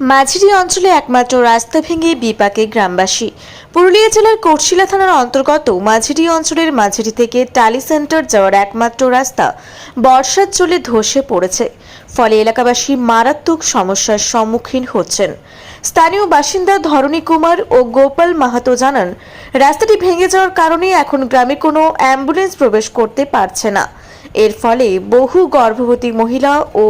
মাঝিরি অঞ্চলে একমাত্র রাস্তা ভেঙে বিপাকে গ্রামবাসী। পুরুলিয়া জেলার কোটশিলা থানার অন্তর্গত মাঝিরি অঞ্চলের মাঝিরি থেকে টালি সেন্টার যাওয়ার একমাত্র রাস্তা বর্ষার জলে ধসে পড়েছে। ফলে এলাকাবাসী মারাত্মক সমস্যার সম্মুখীন হচ্ছেন। স্থানীয় বাসিন্দা ধরণী কুমার ও গোপাল মাহাতো জানান, রাস্তাটি ভেঙে যাওয়ার কারণে এখন গ্রামে কোনো অ্যাম্বুলেন্স প্রবেশ করতে পারছে না। এর ফলে বহু গর্ভবতী মহিলা ও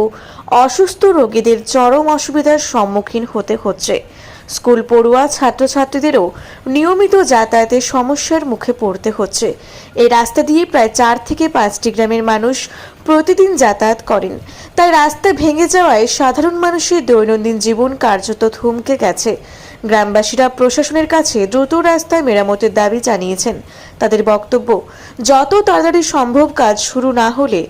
অসুস্থ রোগীদের চরম অসুবিধার সম্মুখীন হতে হচ্ছে। স্কুল পড়ুয়া ছাত্রছাত্রীদেরও নিয়মিত যাতায়াতের সমস্যার মুখে পড়তে হচ্ছে। এই রাস্তা দিয়ে প্রায় চার থেকে পাঁচটি গ্রামের মানুষ প্রতিদিন যাতায়াত করেন। তাই রাস্তা ভেঙে যাওয়ায় সাধারণ মানুষের দৈনন্দিন জীবন কার্যত থমকে গেছে। গ্রামবাসীরা প্রশাসনের কাছে দ্রুত রাস্তায় মেরামতের দাবি জানিয়েছেন। তাদের বক্তব্য যত তাড়াতাড়ি সম্ভব কাজ শুরু না হলে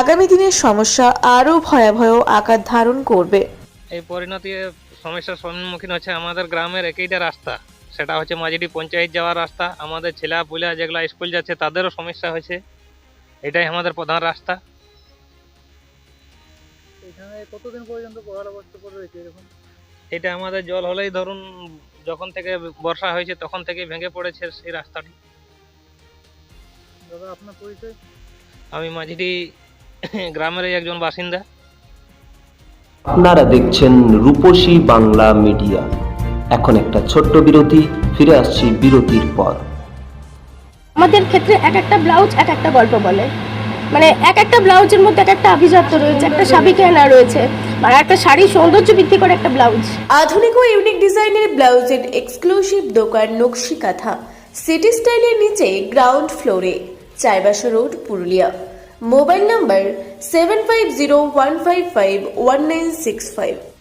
আগামী দিনের সমস্যা আরও ভয়াবহ আকার ধারণ করবে। এই পরিণতি সমস্যার সম্মুখীন হচ্ছে আমাদের গ্রামের একইটা রাস্তা। সেটা হচ্ছে মাঝিটি পঞ্চায়েত যাওয়ার রাস্তা। আমাদের ছেলা পুলা যেগুলো স্কুল যাচ্ছে তাদেরও সমস্যা হয়েছে। এটাই আমাদের প্রধান রাস্তা। এখানে কতদিন পর্যন্ত পড়ার অবস্থা করে রয়েছে এরকম? এটা আমাদের জল হলেই ধরুন যখন থেকে বর্ষা হয়েছে তখন থেকে ভেঙে পড়েছে সেই রাস্তাটি। দাদা আপনার পরিচয়? আমি মাঝিটি গ্রামেরই একজন বাসিন্দা। আপনারা দেখছেন রূপসী বাংলা মিডিয়া। এখন একটা ছোট্ট বিরতি ফিরে আসছি বিরতির পর। আমাদের ক্ষেত্রে এক একটা ব্লাউজ এক একটা গল্প বলে। মানে এক একটা ব্লাউজের মধ্যে এক একটা আভিজাত্য রয়েছে, একটা সাবিকেনা রয়েছে, আর একটা শাড়ির সৌন্দর্য বৃদ্ধি করে একটা ব্লাউজ। আধুনিক ও ইউনিক ডিজাইনের ব্লাউজের এক্সক্লুসিভ দোকান নকশি কাঁথা সিটি স্টাইলের নিচে গ্রাউন্ড ফ্লোরে Chaibasa road Purulia. Mobile number seven five zero one five five one nine six five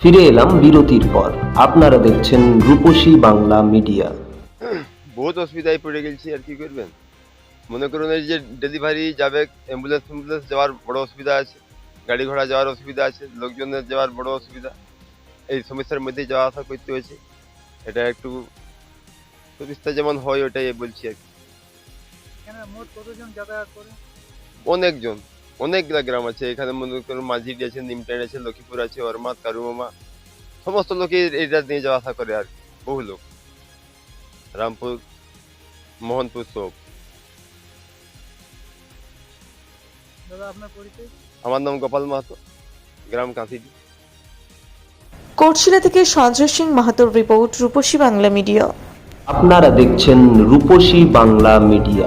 ফিরে এলাম বিরতির পর। আপনারা দেখছেন রূপসী বাংলা মিডিয়া। বহুত অসুবিধায় পড়ে গেছি আর কি করবেন? মনে করুন এই যে ডেলিভারি যাবে অ্যাম্বুলেন্স ফ্যাম্বুলেন্স যাওয়ার বড় অসুবিধা আছে গাড়ি ঘোড়া যাওয়ার অসুবিধা আছে লোকজনের যাওয়ার বড় অসুবিধা এই সমস্যার মধ্যেই যাওয়া আসা করতে হয়েছে। এটা একটু সুবিধা যেমন হয় ওটাই বলছি আর কি। এখানে মোট কতজন যাতায়াত করে? অনেকজন। অনেকগুলা গ্রাম আছে এখানে মনে করুন মাঝিটি আছে নিমটাইন আছে লক্ষ্মীপুর আছে অরমাত কারুমামা সমস্ত লোকে এটা নিয়ে যাওয়া আসা করে আর বহু লোক। রামপুর মোহনপুর সব। আমার নাম গোপাল মাহাতো গ্রাম কাঁথিটি কোটশিলা থেকে সঞ্জয় সিং মাহাতোর রিপোর্ট রূপসী বাংলা মিডিয়া। আপনারা দেখছেন রূপসী বাংলা মিডিয়া।